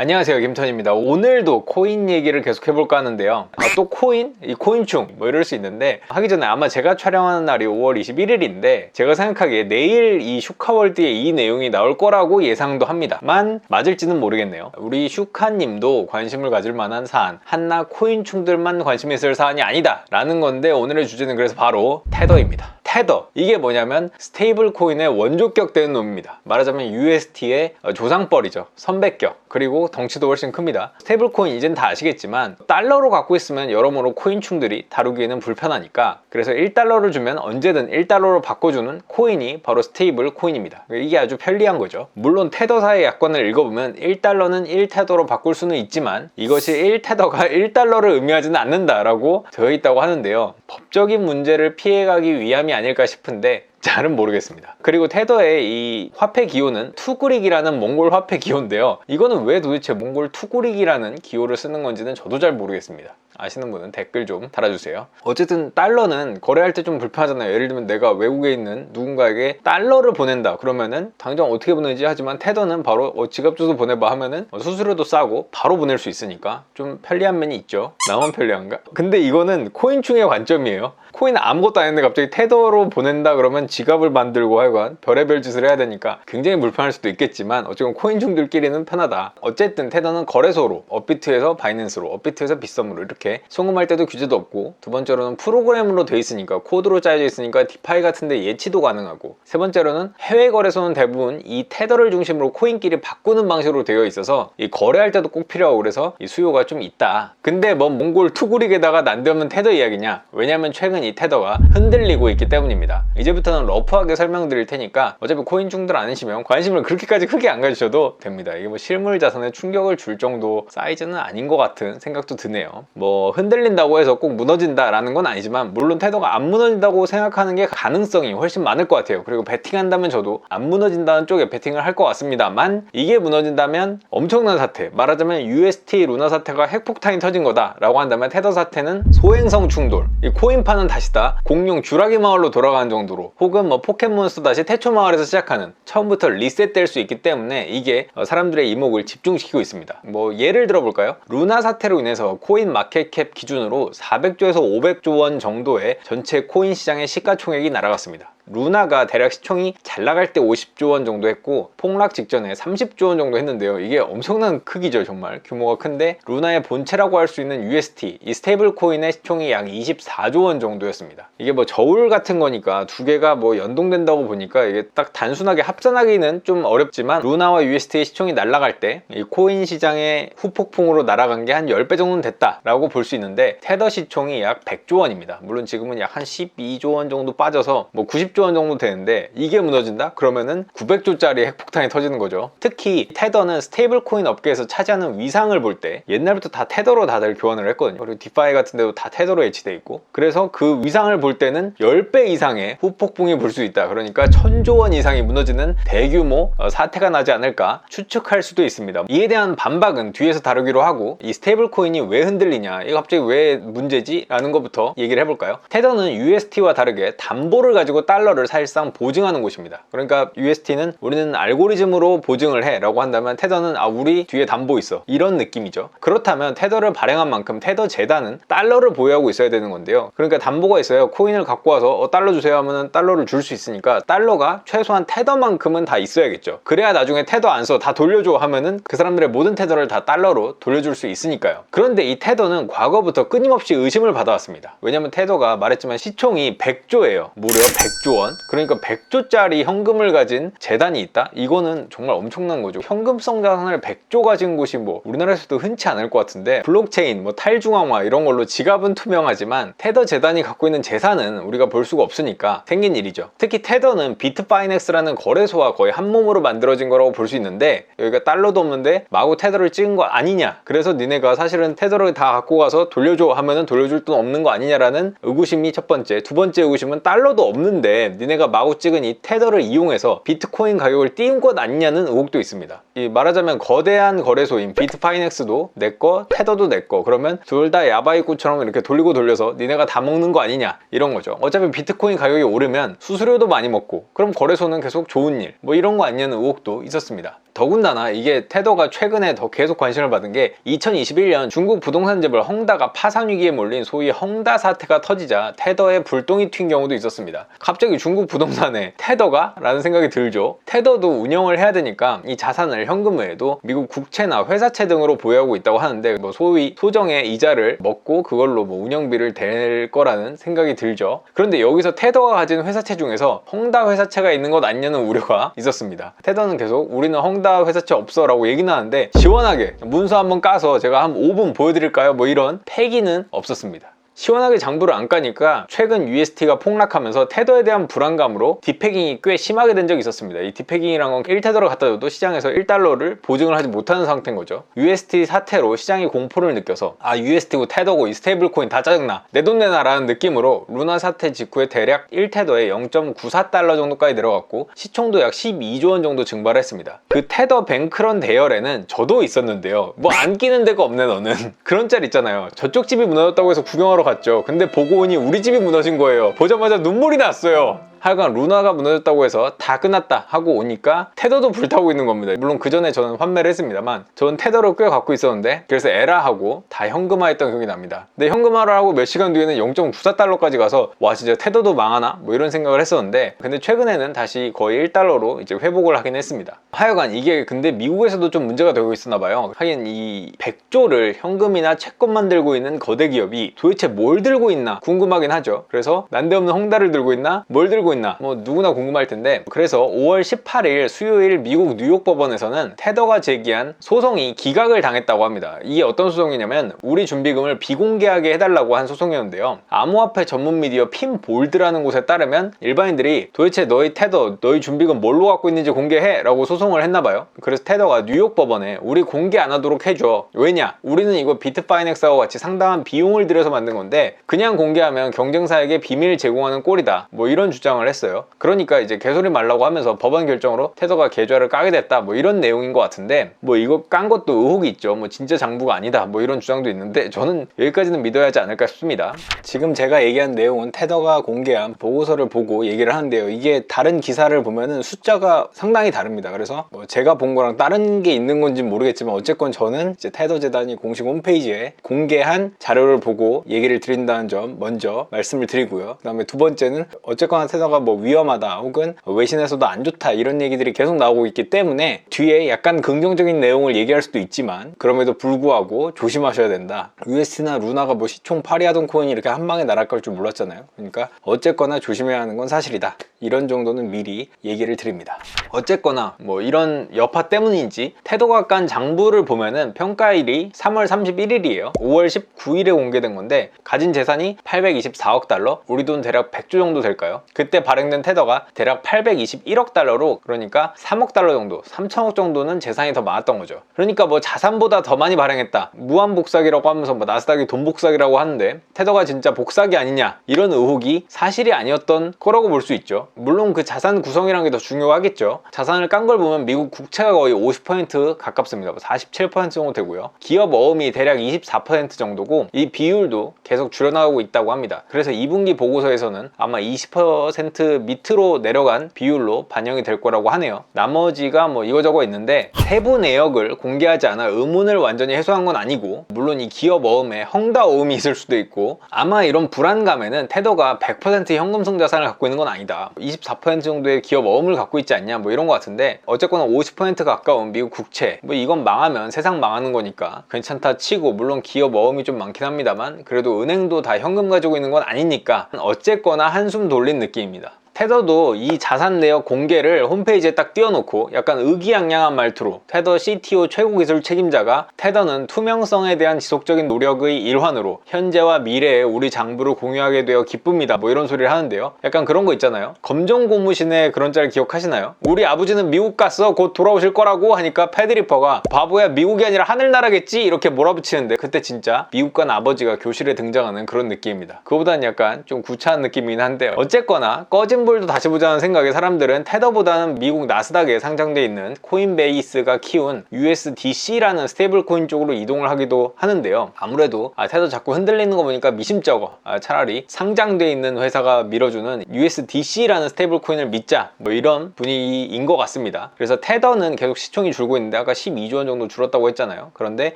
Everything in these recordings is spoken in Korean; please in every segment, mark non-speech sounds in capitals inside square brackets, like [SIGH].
안녕하세요 김턴입니다. 오늘도 코인 얘기를 계속 해볼까 하는데요. 아, 또 코인? 이 코인충 뭐 이럴 수 있는데 하기 전에 아마 제가 촬영하는 날이 5월 21일인데 제가 생각하기에 내일 이 슈카월드에 이 내용이 나올 거라고 예상도 합니다 만 맞을지는 모르겠네요. 우리 슈카님도 관심을 가질 만한 사안 한나 코인충들만 관심 있을 사안이 아니다 라는 건데 오늘의 주제는 그래서 바로 테더입니다. 테더. 이게 뭐냐면 스테이블 코인의 원조격 되는 놈입니다. 말하자면 UST의 조상뻘이죠. 선배격. 그리고 덩치도 훨씬 큽니다. 스테이블 코인 이젠 다 아시겠지만 달러로 갖고 있으면 여러모로 코인충들이 다루기에는 불편하니까 그래서 1달러를 주면 언제든 1달러로 바꿔주는 코인이 바로 스테이블 코인입니다. 이게 아주 편리한 거죠. 물론 테더사의 약관을 읽어보면 1달러는 1테더로 바꿀 수는 있지만 이것이 1테더가 1달러를 의미하지는 않는다라고 되어 있다고 하는데요. 법적인 문제를 피해가기 위함이 아닐까 싶은데 잘은 모르겠습니다. 그리고 테더의 이 화폐 기호는 투구릭이라는 몽골 화폐 기호인데요. 이거는 왜 도대체 몽골 투구릭이라는 기호를 쓰는 건지는 저도 잘 모르겠습니다. 아시는 분은 댓글 좀 달아주세요. 어쨌든 달러는 거래할 때 좀 불편하잖아요. 예를 들면 내가 외국에 있는 누군가에게 달러를 보낸다. 그러면은 당장 어떻게 보내지 하지만 테더는 바로 어, 지갑 주소 보내봐 하면은 어, 수수료도 싸고 바로 보낼 수 있으니까 좀 편리한 면이 있죠. 나만 편리한가? 근데 이거는 코인충의 관점이에요. 코인 아무것도 안 했는데 갑자기 테더로 보낸다 그러면 지갑을 만들고 하여간 별의별 짓을 해야 되니까 굉장히 불편할 수도 있겠지만 어쨌든 코인중들끼리는 편하다. 어쨌든 테더는 거래소로 업비트에서 바이낸스로 업비트에서 빗썸으로 이렇게 송금할 때도 규제도 없고 두 번째로는 프로그램으로 돼 있으니까 코드로 짜여져 있으니까 디파이 같은데 예치도 가능하고 세 번째로는 해외 거래소는 대부분 이 테더를 중심으로 코인끼리 바꾸는 방식으로 되어 있어서 이 거래할 때도 꼭 필요하고 그래서 이 수요가 좀 있다. 근데 뭐 몽골 투구릭에다가 난데없는 테더 이야기냐? 왜냐면 최근 이 테더가 흔들리고 있기 때문입니다. 이제부터는 러프하게 설명드릴 테니까 어차피 코인 중들 아니시면 관심을 그렇게까지 크게 안 가지셔도 됩니다. 이게 뭐 실물 자산에 충격을 줄 정도 사이즈는 아닌 것 같은 생각도 드네요. 뭐 흔들린다고 해서 꼭 무너진다라는 건 아니지만 물론 테더가 안 무너진다고 생각하는 게 가능성이 훨씬 많을 것 같아요. 그리고 베팅한다면 저도 안 무너진다는 쪽에 베팅을 할 것 같습니다만 이게 무너진다면 엄청난 사태 말하자면 UST 루나 사태가 핵폭탄이 터진 거다라고 한다면 테더 사태는 소행성 충돌 이 코인 파는 다시다 공룡 쥬라기 마을로 돌아가는 정도로 혹은 뭐 포켓몬스터 다시 태초 마을에서 시작하는 처음부터 리셋될 수 있기 때문에 이게 어, 사람들의 이목을 집중시키고 있습니다. 뭐 예를 들어볼까요? 루나 사태로 인해서 코인 마켓캡 기준으로 400조에서 500조 원 정도의 전체 코인 시장의 시가총액이 날아갔습니다. 루나가 대략 시총이 잘 나갈 때 50조 원 정도 했고 폭락 직전에 30조 원 정도 했는데요. 이게 엄청난 크기죠, 정말 규모가 큰데 루나의 본체라고 할 수 있는 UST 이 스테이블 코인의 시총이 약 24조 원 정도였습니다. 이게 뭐 저울 같은 거니까 두 개가 뭐 연동된다고 보니까 이게 딱 단순하게 합산하기는 좀 어렵지만 루나와 UST의 시총이 날아갈 때 이 코인 시장의 후폭풍으로 날아간 게 한 10배 정도는 됐다라고 볼 수 있는데 테더 시총이 약 100조 원입니다. 물론 지금은 약 한 12조 원 정도 빠져서 뭐 90조 100조 원 정도 되는데 이게 무너진다? 그러면은 900조짜리 핵폭탄이 터지는 거죠. 특히 테더는 스테이블 코인 업계에서 차지하는 위상을 볼 때 옛날부터 다 테더로 다들 교환을 했거든요. 그리고 디파이 같은 데도 다 테더로 예치돼 있고 그래서 그 위상을 볼 때는 10배 이상의 후폭풍이 불 수 있다. 그러니까 천조 원 이상이 무너지는 대규모 어, 사태가 나지 않을까 추측할 수도 있습니다. 이에 대한 반박은 뒤에서 다루기로 하고 이 스테이블 코인이 왜 흔들리냐 이거 갑자기 왜 문제지? 라는 것부터 얘기를 해볼까요? 테더는 UST와 다르게 담보를 가지고 달러 를 사실상 보증하는 곳입니다. 그러니까 UST는 우리는 알고리즘으로 보증을 해 라고 한다면 테더는 아 우리 뒤에 담보 있어 이런 느낌이죠. 그렇다면 테더를 발행한 만큼 테더 재단은 달러를 보유하고 있어야 되는 건데요. 그러니까 담보가 있어요. 코인을 갖고 와서 어, 달러 주세요 하면은 달러를 줄 수 있으니까 달러가 최소한 테더만큼은 다 있어야겠죠. 그래야 나중에 테더 안 써 다 돌려줘 하면은 그 사람들의 모든 테더를 다 달러로 돌려줄 수 있으니까요. 그런데 이 테더는 과거부터 끊임없이 의심을 받아왔습니다. 왜냐면 테더가 말했지만 시총이 100조예요. 무려 100조 원. 그러니까 100조짜리 현금을 가진 재단이 있다? 이거는 정말 엄청난 거죠. 현금성 자산을 100조 가진 곳이 뭐 우리나라에서도 흔치 않을 것 같은데 블록체인, 뭐 탈중앙화 이런 걸로 지갑은 투명하지만 테더 재단이 갖고 있는 재산은 우리가 볼 수가 없으니까 생긴 일이죠. 특히 테더는 비트파이넥스라는 거래소와 거의 한 몸으로 만들어진 거라고 볼 수 있는데 여기가 달러도 없는데 마구 테더를 찍은 거 아니냐? 그래서 니네가 사실은 테더를 다 갖고 가서 돌려줘 하면은 돌려줄 돈 없는 거 아니냐라는 의구심이 첫 번째. 두 번째 의구심은 달러도 없는데 니네가 마구 찍은 이 테더를 이용해서 비트코인 가격을 띄운 것 아니냐는 의혹도 있습니다. 이 말하자면 거대한 거래소인 비트파이넥스도 내 거, 테더도 내 거. 그러면 둘 다 야바이꾸처럼 이렇게 돌리고 돌려서 니네가 다 먹는 거 아니냐 이런 거죠. 어차피 비트코인 가격이 오르면 수수료도 많이 먹고 그럼 거래소는 계속 좋은 일 뭐 이런 거 아니냐는 의혹도 있었습니다. 더군다나 이게 테더가 최근에 더 계속 관심을 받은 게 2021년 중국 부동산 재벌 헝다가 파산 위기에 몰린 소위 헝다 사태가 터지자 테더에 불똥이 튄 경우도 있었습니다. 갑자기 중국 부동산에 테더가? 라는 생각이 들죠. 테더도 운영을 해야 되니까 이 자산을 현금 외에도 미국 국채나 회사채 등으로 보유하고 있다고 하는데 뭐 소위 소정의 이자를 먹고 그걸로 뭐 운영비를 댈 거라는 생각이 들죠. 그런데 여기서 테더가 가진 회사채 중에서 헝다 회사채가 있는 것 아니냐는 우려가 있었습니다. 테더는 계속 우리는 헝다 회사채 없어 라고 얘기는 하는데 시원하게 문서 한번 까서 제가 한 5분 보여드릴까요? 뭐 이런 패기는 없었습니다. 시원하게 장부를 안 까니까 최근 UST가 폭락하면서 테더에 대한 불안감으로 디패깅이 꽤 심하게 된 적이 있었습니다. 이 디패깅이란 건 1테더를 갖다 줘도 시장에서 1달러를 보증을 하지 못하는 상태인 거죠. UST 사태로 시장이 공포를 느껴서 아 UST고 테더고 이 스테이블 코인 다 짜증나 내 돈 내놔라는 느낌으로 루나 사태 직후에 대략 1테더에 0.94달러 정도까지 내려갔고 시총도 약 12조 원 정도 증발을 했습니다. 그 테더 뱅크런 대열에는 저도 있었는데요. 뭐 안 끼는 데가 없네 너는 [LAUGHS] 그런 짤 있잖아요. 저쪽 집이 무너졌다고 해서 구경하러 갔죠. 근데 보고 오니 우리 집이 무너진 거예요. 보자마자 눈물이 났어요. 하여간 루나가 무너졌다고 해서 다 끝났다 하고 오니까 테더도 [LAUGHS] 불타고 있는 겁니다. 물론 그 전에 저는 환매를 했습니다만 저는 테더를 꽤 갖고 있었는데 그래서 에라하고 다 현금화했던 기억이 납니다. 근데 현금화를 하고 몇 시간 뒤에는 0.94달러까지 가서 와 진짜 테더도 망하나? 뭐 이런 생각을 했었는데 근데 최근에는 다시 거의 1달러로 이제 회복을 하긴 했습니다. 하여간 이게 근데 미국에서도 좀 문제가 되고 있었나 봐요. 하긴 이 100조를 현금이나 채권만 들고 있는 거대 기업이 도대체 뭘 들고 있나 궁금하긴 하죠. 그래서 난데없는 헝다를 들고 있나? 뭘 들고 있나? 뭐 누구나 궁금할 텐데 그래서 5월 18일 수요일 미국 뉴욕 법원에서는 테더가 제기한 소송이 기각을 당했다고 합니다. 이게 어떤 소송이냐면 우리 준비금을 비공개하게 해달라고 한 소송이었는데요. 암호화폐 전문 미디어 핀볼드라는 곳에 따르면 일반인들이 도대체 너희 테더, 너희 준비금 뭘로 갖고 있는지 공개해 라고 소송을 했나 봐요. 그래서 테더가 뉴욕 법원에 우리 공개 안 하도록 해줘. 왜냐? 우리는 이거 비트파이넥스하고 같이 상당한 비용을 들여서 만든 건데 그냥 공개하면 경쟁사에게 비밀 제공하는 꼴이다. 뭐 이런 주장을 했어요. 그러니까 이제 개소리 말라고 하면서 법원 결정으로 테더가 계좌를 까게 됐다. 뭐 이런 내용인 것 같은데 뭐 이거 깐 것도 의혹이 있죠. 뭐 진짜 장부가 아니다. 뭐 이런 주장도 있는데 저는 여기까지는 믿어야 하지 않을까 싶습니다. 지금 제가 얘기한 내용은 테더가 공개한 보고서를 보고 얘기를 하는데요. 이게 다른 기사를 보면은 숫자가 상당히 다릅니다. 그래서 뭐 제가 본 거랑 다른 게 있는 건지 모르겠지만 어쨌건 저는 이제 테더 재단이 공식 홈페이지에 공개한 자료를 보고 얘기를 드린다는 점 먼저 말씀을 드리고요. 그다음에 두 번째는 어쨌거나 테더가 뭐 위험하다 혹은 외신에서도 안 좋다 이런 얘기들이 계속 나오고 있기 때문에 뒤에 약간 긍정적인 내용을 얘기할 수도 있지만 그럼에도 불구하고 조심하셔야 된다. UST나 루나가 뭐 시총 8위 하던 코인이 이렇게 한 방에 날아갈 줄 몰랐잖아요. 그러니까 어쨌거나 조심해야 하는 건 사실이다. 이런 정도는 미리 얘기를 드립니다. 어쨌거나 뭐 이런 여파 때문인지 테더가 깐 장부를 보면은 평가일이 3월 31일이에요. 5월 19일에 공개된 건데 가진 재산이 824억 달러, 우리 돈 대략 100조 정도 될까요? 그때 발행된 테더가 대략 821억 달러로 그러니까 3억 달러 정도, 3천억 정도는 재산이 더 많았던 거죠. 그러니까 뭐 자산보다 더 많이 발행했다. 무한 복사기라고 하면서 뭐 나스닥이 돈 복사기라고 하는데 테더가 진짜 복사기 아니냐 이런 의혹이 사실이 아니었던 거라고 볼 수 있죠. 물론 그 자산 구성이라는 게더 중요하겠죠. 자산을 깐 걸 보면 미국 국채가 거의 50% 가깝습니다. 47% 정도 되고요. 기업 어음이 대략 24% 정도고 이 비율도 계속 줄어나가고 있다고 합니다. 그래서 2분기 보고서에서는 아마 20% 밑으로 내려간 비율로 반영이 될 거라고 하네요. 나머지가 뭐 이거저거 있는데 세부 내역을 공개하지 않아 의문을 완전히 해소한 건 아니고 물론 이 기업 어음에 헝다 어음이 있을 수도 있고 아마 이런 불안감에는 테더가 100% 현금성 자산을 갖고 있는 건 아니다. 24% 정도의 기업 어음을 갖고 있지 않냐 뭐 이런 것 같은데 어쨌거나 50% 가까운 미국 국채 뭐 이건 망하면 세상 망하는 거니까 괜찮다 치고 물론 기업 어음이 좀 많긴 합니다만 그래도 은행도 다 현금 가지고 있는 건 아니니까 어쨌거나 한숨 돌린 느낌입니다. 테더도 이 자산 내역 공개를 홈페이지에 딱 띄워놓고 약간 의기양양한 말투로 테더 CTO 최고 기술 책임자가 테더는 투명성에 대한 지속적인 노력의 일환으로 현재와 미래의 우리 장부를 공유하게 되어 기쁩니다. 뭐 이런 소리를 하는데요. 약간 그런 거 있잖아요. 검정 고무신의 그런 짤 기억하시나요? 우리 아버지는 미국 갔어. 곧 돌아오실 거라고 하니까 패드리퍼가 바보야 미국이 아니라 하늘나라겠지 이렇게 몰아붙이는데 그때 진짜 미국 간 아버지가 교실에 등장하는 그런 느낌입니다. 그거보다는 약간 좀 구차한 느낌이긴 한데 어쨌거나 꺼진 텀블도 다시 보자는 생각에 사람들은 테더보다는 미국 나스닥에 상장돼 있는 코인베이스가 키운 USDC라는 스테이블 코인 쪽으로 이동을 하기도 하는데요. 아무래도 아, 테더 자꾸 흔들리는 거 보니까 미심쩍어. 아, 차라리 상장돼 있는 회사가 밀어주는 USDC라는 스테이블 코인을 믿자. 뭐 이런 분위기인 것 같습니다. 그래서 테더는 계속 시총이 줄고 있는데 아까 12조 원 정도 줄었다고 했잖아요. 그런데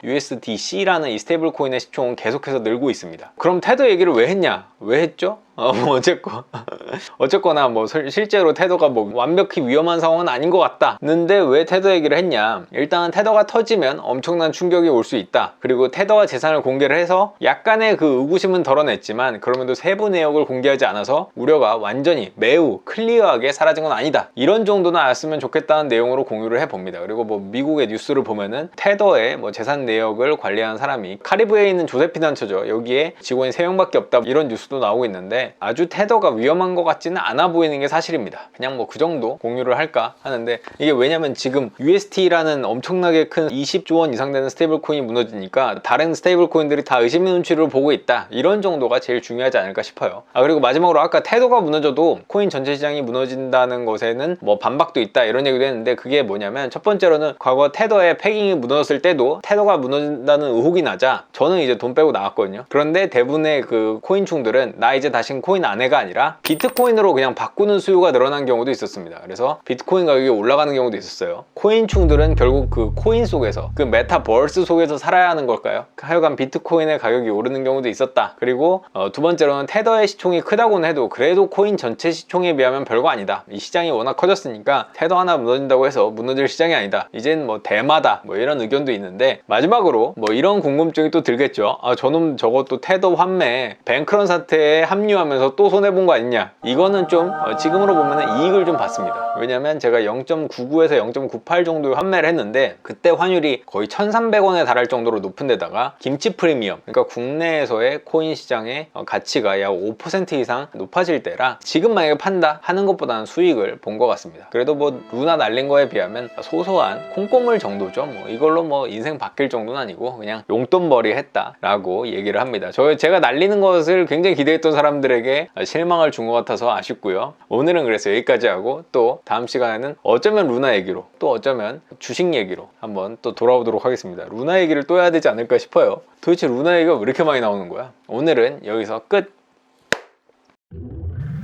USDC라는 이 스테이블 코인의 시총은 계속해서 늘고 있습니다. 그럼 테더 얘기를 왜 했냐? 왜 했죠? 어, 뭐 어쨌건 [LAUGHS] 어쨌거나 뭐 설- 실제로 테더가 뭐 완벽히 위험한 상황은 아닌 것 같다 는데 왜 테더 얘기를 했냐? 일단은 테더가 터지면 엄청난 충격이 올 수 있다. 그리고 테더가 재산을 공개를 해서 약간의 그 의구심은 덜어냈지만 그러면도 세부 내역을 공개하지 않아서 우려가 완전히 매우 클리어하게 사라진 건 아니다. 이런 정도는 알았으면 좋겠다는 내용으로 공유를 해봅니다. 그리고 뭐 미국의 뉴스를 보면은 테더의 뭐 재산 내역을 관리하는 사람이 카리브해에 있는 조세피난처죠. 여기에 직원이 3명밖에 없다. 이런 뉴스도 나오고 있는데 아주 테더가 위험한 것 같지는 않아 보이는 게 사실입니다. 그냥 뭐 그 정도 공유를 할까 하는데 이게 왜냐면 지금 UST라는 엄청나게 큰 20조 원 이상 되는 스테이블 코인이 무너지니까 다른 스테이블 코인들이 다 의심의 눈치를 보고 있다. 이런 정도가 제일 중요하지 않을까 싶어요. 아 그리고 마지막으로 아까 테더가 무너져도 코인 전체 시장이 무너진다는 것에는 뭐 반박도 있다 이런 얘기도 했는데 그게 뭐냐면 첫 번째로는 과거 테더의 패깅이 무너졌을 때도 테더가 무너진다는 의혹이 나자 저는 이제 돈 빼고 나왔거든요. 그런데 대부분의 그 코인충들은 나 이제 다신 코인 안해가 아니라 비트코인으로 그냥 바꾸는 수요가 늘어난 경우도 있었습니다. 그래서 비트코인 가격이 올라가는 경우도 있었어요. 코인충들은 결국 그 코인 속에서 그 메타버스 속에서 살아야 하는 걸까요? 하여간 비트코인의 가격이 오르는 경우도 있었다. 그리고 어, 두 번째로는 테더의 시총이 크다고는 해도 그래도 코인 전체 시총에 비하면 별거 아니다. 이 시장이 워낙 커졌으니까 테더 하나 무너진다고 해서 무너질 시장이 아니다. 이젠 뭐 대마다 뭐 이런 의견도 있는데 마지막으로 뭐 이런 궁금증이 또 들겠죠. 아 저놈 저것도 테더 환매 뱅크런 사태에 합류 하면서 또 손해본 거 아니냐. 이거는 좀 어, 지금으로 보면 이익을 좀 봤습니다. 왜냐면 제가 0.99에서 0.98 정도 환매를 했는데 그때 환율이 거의 1300원에 달할 정도로 높은 데다가 김치 프리미엄 그러니까 국내에서의 코인 시장의 어, 가치가 약 5% 이상 높아질 때라 지금 만약에 판다 하는 것보다는 수익을 본 것 같습니다. 그래도 뭐 루나 날린 거에 비하면 소소한 콩고물 정도죠. 뭐 이걸로 뭐 인생 바뀔 정도는 아니고 그냥 용돈벌이 했다라고 얘기를 합니다. 저 제가 날리는 것을 굉장히 기대했던 사람 들에게 실망을 준 것 같아서 아쉽고요. 오늘은 그래서 여기까지 하고 또 다음 시간에는 어쩌면 루나 얘기로 또 어쩌면 주식 얘기로 한번 또 돌아오도록 하겠습니다. 루나 얘기를 또 해야 되지 않을까 싶어요. 도대체 루나 얘기가 왜 이렇게 많이 나오는 거야? 오늘은 여기서 끝!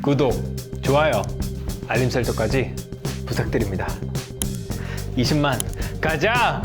구독, 좋아요, 알림 설정까지 부탁드립니다. 20만! 가자!